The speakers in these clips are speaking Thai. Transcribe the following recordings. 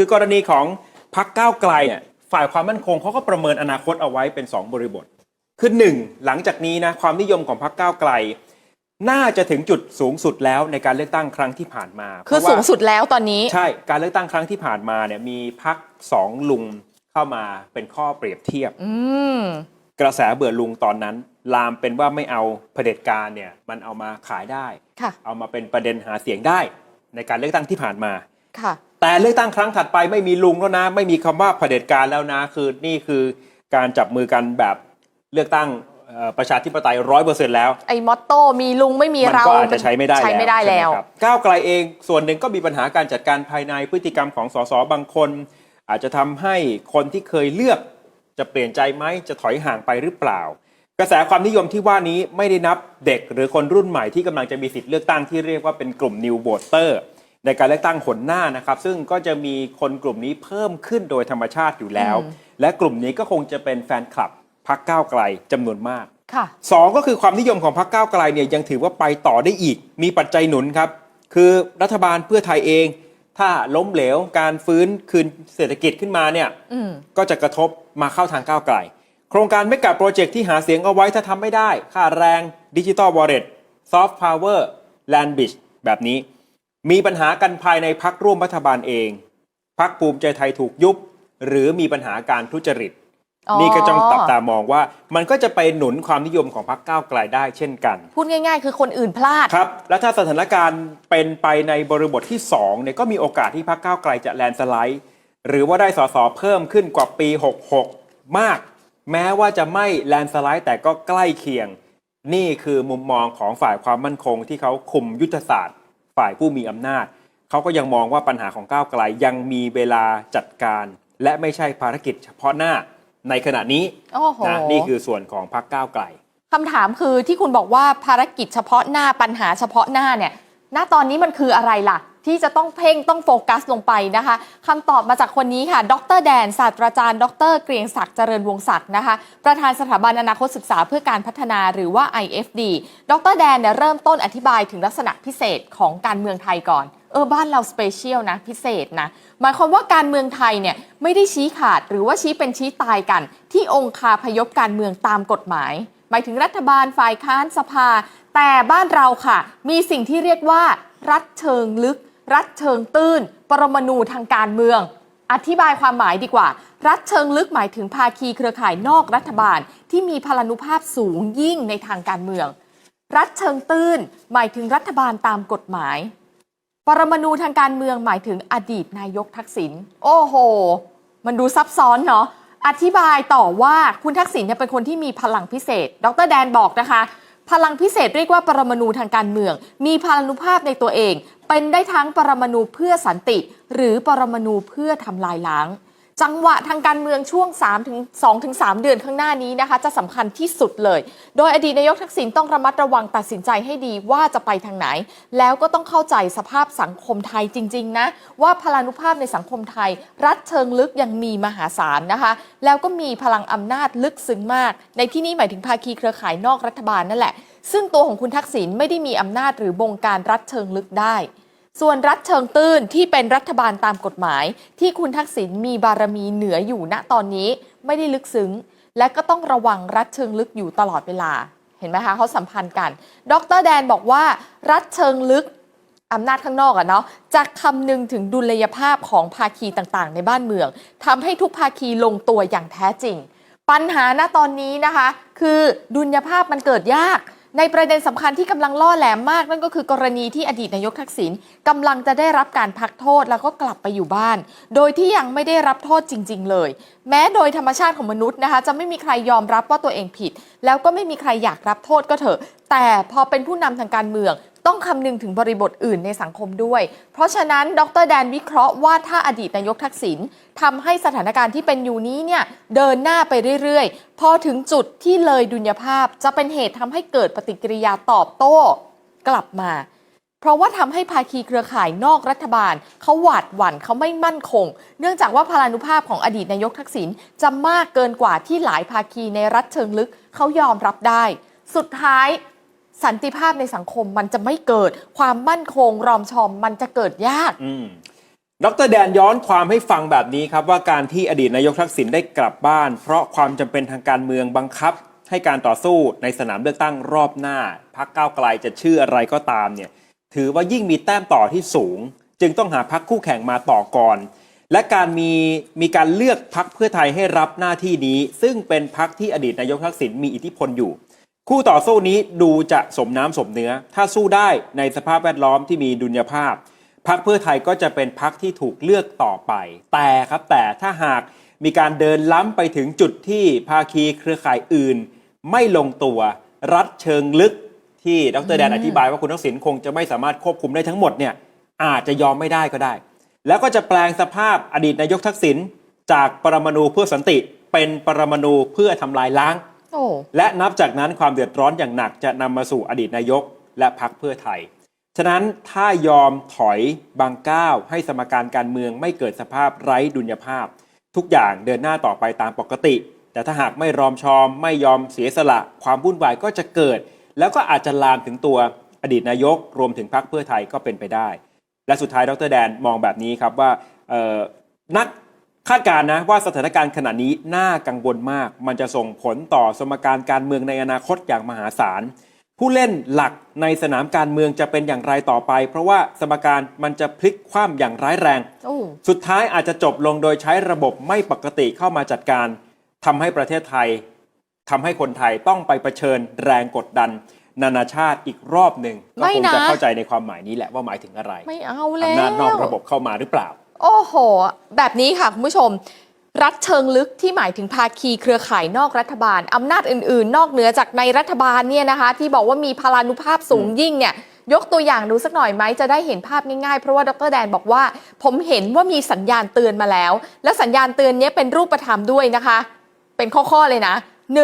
คือกรณีของพักก้าวไกลเนี่ยฝ่ายความมั่นคงเขาก็ประเมินอนาคตเอาไว้เป็น 2 บริบท คือหนึ่งหลังจากนี้นะความนิยมของพักก้าวไกล น่าจะถึงจุดสูงสุดแล้วในการเลือกตั้งครั้งที่ผ่านมาคือเพราะว่าสูงสุดแล้วตอนนี้ ใช่การเลือกตั้งครั้งที่ผ่านมาเนี่ยมีพักสองลุงเข้ามาเป็นข้อเปรียบเทียบอืมกระแสเบื่อลุงตอนนั้น ลามเป็นว่าไม่เอาเผด็จการเนี่ยมันเอามาขายได้ค่ะเอามาเป็นประเด็นหาเสียงได้ในการเลือกตั้งที่ผ่านมา ค่ะ แต่เลือกตั้งครั้งถัดไปไม่มีลุงแล้วนะ ไม่มีคำว่าเผด็จการแล้วนะ คือนี่คือการจับมือกันแบบเลือกตั้งเอ่อประชาธิปไตยร้อยเปอร์เซ็นต์แล้วไอ้มอตโต้มีลุงไม่มีมันเราก็อาจจะใช้ไม่ได้ใช้ไม่ได้ใช่แล้วหครับก้าวไกลเองส่วนหนึ่งก็มีปัญหาการจัดการภายในพฤติกรรมของสสบางคน อาจจะทำให้คนที่เคยเลือกจะเปลี่ยนใจไหมจะถอยห่างไปหรือเปล่า กระแสความนิยมที่ว่านี้ไม่ได้นับเด็กหรือคนรุ่นใหม่ที่กำลังจะมีสิทธิ์เลือกตั้งที่เรียกว่าเป็นกลุ่ม New Voter ในการเลือกตั้งหนหน้านะครับ ซึ่งก็จะมีคนกลุ่มนี้เพิ่มขึ้นโดยธรรมชาติอยู่แล้ว และกลุ่มนี้ก็คงจะเป็นแฟนคลับพรรคก้าวไกลจำนวนมากค่ะสองก็คือความนิยมของพรรคก้าวไกลเนี่ยยังถือว่าไปต่อได้อีก มีปัจจัยหนุนครับ คือรัฐบาลเพื่อไทยเอง ถ้าล้มเหลวการฟื้นคืนเศรษฐกิจขึ้นมาเนี่ยอืมก็จะกระทบมาเข้าทางก้าวไกล โครงการไม่กับโปรเจกต์ที่หาเสียงเอาไว้ถ้าทำไม่ได้ ค่าแรงดิจิ t a ลวอลเล็ตซอฟต์พาวเวอร์แลนบิชแบบนี้ มีปัญหากันภายในพักร่วมรัฐบาลเอง พักภูมิใจไทยถูกยุบ หรือมีปัญหาการทุจริตอ๋อนี่ก็จ้องตับตามองว่า มันก็จะไปหนุนความนิยมของพรรคก้าวไกลได้เช่นกัน พูดง่ายๆ คือคนอื่นพลาด ครับ และถ้าสถานการณ์เป็นไปในบริบทที่2เนี่ยก็มีโอกาสที่พรรคก้าวไกลจะแลนด์สไลด์ หรือว่าได้สสเพิ่มขึ้นกว่าปี 66 มาก แม้ว่าจะไม่แลนด์สไลด์แต่ก็ใกล้เคียง นี่คือมุมมองของฝ่ายความมั่นคงที่เขาคุมยุทธศาสตร์ ฝ่ายผู้มีอำนาจ เขาก็ยังมองว่าปัญหาของก้าวไกลยังมีเวลาจัดการ และไม่ใช่ภารกิจเฉพาะหน้าในขณะนี้โอ้โหนะนี่คือส่วนของพรรคก้าวไกลคำถามคือที่คุณบอกว่าภารกิจเฉพาะหน้าปัญหาเฉพาะหน้าเนี่ย ณตอนนี้มันคืออะไรล่ะ ที่จะต้องเพ่งต้องโฟกัสลงไปนะคะคำตอบมาจากคนนี้ค่ะ ดรแดน ศาสตราจารย์ ดรเกรียงศักดิ์เจริญวงศักดิ์นะคะ ประธานสถาบันอนาคตศึกษาเพื่อการพัฒนาหรือว่า IFD ดรแดนเนี่ยเริ่มต้นอธิบายถึงลักษณะพิเศษของการเมืองไทยก่อน เออบ้านเราสเปเชียลนะพิเศษนะ หมายความว่าการเมืองไทยเนี่ยไม่ได้ชี้ขาดหรือว่าชี้เป็นชี้ตายกัน ที่องคาพยพการเมืองตามกฎหมาย หมายถึงรัฐบาลฝ่ายค้านสภา แต่บ้านเราค่ะ มีสิ่งที่เรียกว่ารัฐเชิงลึก รัฐเชิงตื้น ปรมาณูทางการเมือง อธิบายความหมายดีกว่า รัฐเชิงลึกหมายถึงภาคีเครือข่ายนอกรัฐบาล ที่มีพลานุภาพสูงยิ่งในทางการเมือง รัฐเชิงตื้น หมายถึงรัฐบาลตามกฎหมาย ปรมาณูทางการเมืองหมายถึงอดีตนายกทักษิณโอ้โห มันดูซับซ้อนเนาะอธิบายต่อว่าคุณทักษิณเนี่ยเป็นคนที่มีพลังพิเศษ ดรแดนบอกนะคะ พลังพิเศษเรียกว่าปรมาณูทางการเมือง มีพลานุภาพในตัวเอง เป็นได้ทั้งปรมาณูเพื่อสันติ หรือปรมาณูเพื่อทำลายล้าง จังหวะทางการเมืองช่วง3ถึง2ถึง3เดือนข้างหน้านี้นะคะ จะสำคัญที่สุดเลย โดยอดีตนายกทักษิณต้องระมัดระวังตัดสินใจให้ดีว่าจะไปทางไหน แล้วก็ต้องเข้าใจสภาพสังคมไทยจริง ๆ นะ ว่าพลานุภาพในสังคมไทย รัฐเชิงลึกยังมีมหาศาลนะคะ แล้วก็มีพลังอำนาจลึกซึ้งมาก ในที่นี้หมายถึงภาคีเครือข่ายนอกรัฐบาลนั่นแหละ ซึ่งตัวของคุณทักษิณไม่ได้มีอำนาจหรือบงการรัฐเชิงลึกได้ ส่วนรัฐเชิงตื้นที่เป็นรัฐบาลตามกฎหมาย ที่คุณทักษิณมีบารมีเหนืออยู่ณตอนนี้ไม่ได้ลึกซึ้ง และก็ต้องระวังรัฐเชิงลึกอยู่ตลอดเวลา เห็นไหมคะเขาสัมพันธ์กัน ดรแดนบอกว่า รัฐเชิงลึกอำนาจข้างนอกอะเนาะจะคำนึงถึงดุลยภาพของภาคีต่างๆ ในบ้านเมืองทำให้ทุกภาคีลงตัวอย่างแท้จริง ปัญหาณตอนนี้นะคะ คือดุลยภาพมันเกิดยาก ในประเด็นสำคัญที่กำลังล่อแหลมมากนั่นก็คือกรณีที่อดีตนายกทักษิณกำลังจะได้รับการพักโทษแล้วก็กลับไปอยู่บ้าน โดยที่ยังไม่ได้รับโทษจริง ๆ เลย แม้โดยธรรมชาติของมนุษย์นะคะ จะไม่มีใครยอมรับว่าตัวเองผิด แล้วก็ไม่มีใครอยากรับโทษก็เถอะ แต่พอเป็นผู้นำทางการเมือง ต้องคำนึงถึงบริบทอื่นในสังคมด้วย เพราะฉะนั้นดรแดนวิเคราะห์ว่าถ้าอดีตนายกทักษิณทำให้สถานการณ์ที่เป็นอยู่นี้เนี่ยเดินหน้าไปเรื่อยๆ พอถึงจุดที่เลยดุลยภาพจะเป็นเหตุทำให้เกิดปฏิกิริยาตอบโต้กลับมา เพราะว่าทำให้ภาคีเครือข่ายนอกรัฐบาลเขาหวาดหวั่นเขาไม่มั่นคง เนื่องจากว่าพลานุภาพของอดีตนายกทักษิณจะมากเกินกว่าที่หลายภาคีในรัฐเชิงลึกเขายอมรับได้ สุดท้าย สันติภาพในสังคมมันจะไม่เกิด ความมั่นคงรอมชอมมันจะเกิดยากดรแดนย้อนความให้ฟังแบบนี้ครับ ว่าการที่อดีตนายกทักษิณได้กลับบ้าน เพราะความจำเป็นทางการเมืองบังคับ ให้การต่อสู้ในสนามเลือกตั้งรอบหน้าพักก้าวไกลจะชื่ออะไรก็ตามเนี่ยถือว่ายิ่งมีแต้มต่อที่สูง จึงต้องหาพักคู่แข่งมาต่อก่อน และการมีมีการเลือกพักเพื่อไทยให้รับหน้าที่นี้ ซึ่งเป็นพักที่อดีตนายกทักษิณมีอิทธิพลอยู่ คู่ต่อสู้นี้ดูจะสมน้ำสมเนื้อ ถ้าสู้ได้ในสภาพแวดล้อมที่มีดุลยภาพพักเพื่อไทยก็จะเป็นพักที่ถูกเลือกต่อไป แต่ครับแต่ถ้าหากมีการเดินล้ำไปถึงจุดที่ภาคีเครือข่ายอื่น ไม่ลงตัวรัดเชิงลึกที่ดรแดนอธิบายว่าคุณทักษิณคงจะไม่สามารถควบคุมได้ทั้งหมดเนี่ยอาจจะยอมไม่ได้ก็ได้ แล้วก็จะแปลงสภาพอดีตนายกทักษิณจากปรมาณูเพื่อสันติเป็นปรมาณูเพื่อทำลายล้าง และนับจากนั้นความเดือดร้อนอย่างหนักจะนำมาสู่อดีตนายกและพักเพื่อไทย ฉะนั้นถ้ายอมถอยบางก้าวให้สมการการเมืองไม่เกิดสภาพไร้ดุลยภาพ ทุกอย่างเดินหน้าต่อไปตามปกติ แต่ถ้าหากไม่รอมชอม ไม่ยอมเสียสละ ความวุ่นวายก็จะเกิด แล้วก็อาจจะลามถึงตัวอดีตนายก รวมถึงพักเพื่อไทยก็เป็นไปได้ และสุดท้ายดรแดนมองแบบนี้ครับว่านัก คาดการณ์นะว่าสถานการณ์ขณะนี้น่ากังวลมาก มันจะส่งผลต่อสมการการเมืองในอนาคตอย่างมหาศาล ผู้เล่นหลักในสนามการเมืองจะเป็นอย่างไรต่อไป เพราะว่าสมการมันจะพลิกคว่ำอย่างร้ายแรงโอ้สุดท้ายอาจจะจบลงโดยใช้ระบบไม่ปกติเข้ามาจัดการทำให้ประเทศไทยทำให้คนไทยต้องไปเผชิญแรงกดดัน นานาชาติอีกรอบหนึ่งก็ไม่คงนะจะเข้าใจในความหมายนี้แหละว่าหมายถึงอะไรไม่เอาแล้วอำนาจนอกระบบเข้ามาหรือเปล่า โอ้โห แบบนี้ค่ะคุณผู้ชม รัฐเชิงลึกที่หมายถึงภาคีเครือข่ายนอกรัฐบาล อำนาจอื่น ๆ นอกเหนือจากในรัฐบาลเนี่ยนะคะ ที่บอกว่ามีพลานุภาพสูงยิ่งเนี่ยยกตัวอย่างดูสักหน่อยไหมจะได้เห็นภาพง่ายๆ เพราะว่าดรแดนบอกว่า ผมเห็นว่ามีสัญญาณเตือนมาแล้ว และสัญญาณเตือนนี้เป็นรูปธรรมด้วยนะคะ เป็นข้อๆเลยนะ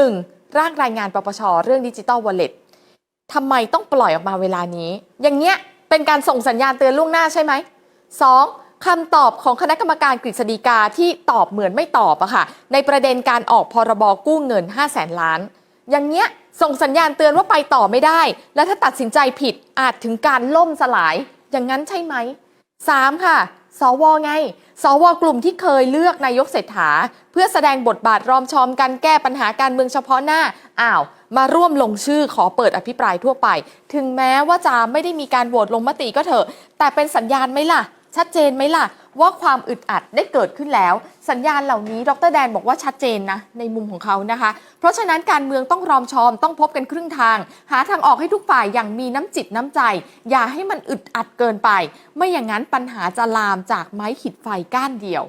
1. ร่างรายงานปปชเรื่องดิจิ t a ลวอลเล็ตทำไมต้องปล่อยออกมาเวลานี้ อย่างเงี้ยเป็นการส่งสัญญาณเตือนล่วงหน้าใช่ไหม 2. คำตอบของคณะกรรมการกฤษฎีกาที่ตอบเหมือนไม่ตอบอะค่ะ ในประเด็นการออกพรบกู้เงิน 5 0 0แสนล้าน อย่างเงี้ยส่งสัญญาณเตือนว่าไปต่อไม่ได้ และถ้าตัดสินใจผิดอาจถึงการล่มสลาย อย่างนั้นใช่ไหม 3. ค่ะ สวไง สวกลุ่มที่เคยเลือกนายกเศรษฐา เพื่อแสดงบทบาทรอมชอมการแก้ปัญหาการเมืองเฉพาะหน้า อ้าว มาร่วมลงชื่อขอเปิดอภิปรายทั่วไป ถึงแม้ว่าจะไม่ได้มีการโหวตลงมติก็เถอะ แต่เป็นสัญญาณไหมล่ะ ชัดเจนไหมล่ะ ว่าความอึดอัดได้เกิดขึ้นแล้ว สัญญาณเหล่านี้ดรแดนบอกว่าชัดเจนนะ ในมุมของเขานะคะ เพราะฉะนั้นการเมืองต้องรอมชอมต้องพบกันครึ่งทาง หาทางออกให้ทุกฝ่ายอย่างมีน้ำจิตน้ำใจ อย่าให้มันอึดอัดเกินไป ไม่อย่างนั้นปัญหาจะลามจากไม้ขีดไฟก้านเดียว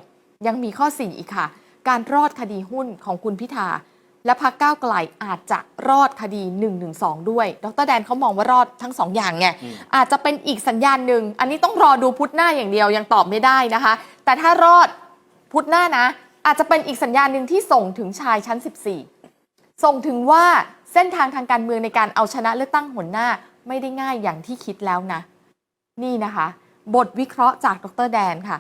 ยังมีข้อ4อีกค่ะ การรอดคดีหุ้นของคุณพิธา และพักก้าวไกลอาจจะรอดคดี 112 ด้วย ดรแดนเขามองว่ารอดทั้งสองอย่างไงอาจจะเป็นอีกสัญญาณหนึ่ง อันนี้ต้องรอดูพุธหน้าอย่างเดียวยังตอบไม่ได้นะคะ แต่ถ้ารอดพุธหน้านะ อาจจะเป็นอีกสัญญาณหนึ่งที่ส่งถึงชายชั้น 14 ส่งถึงว่าเส้นทางทางการเมืองในการเอาชนะเลือกตั้งหนหน้าไม่ได้ง่ายอย่างที่คิดแล้วนะ นี่นะคะ บทวิเคราะห์จากดรแดนค่ะ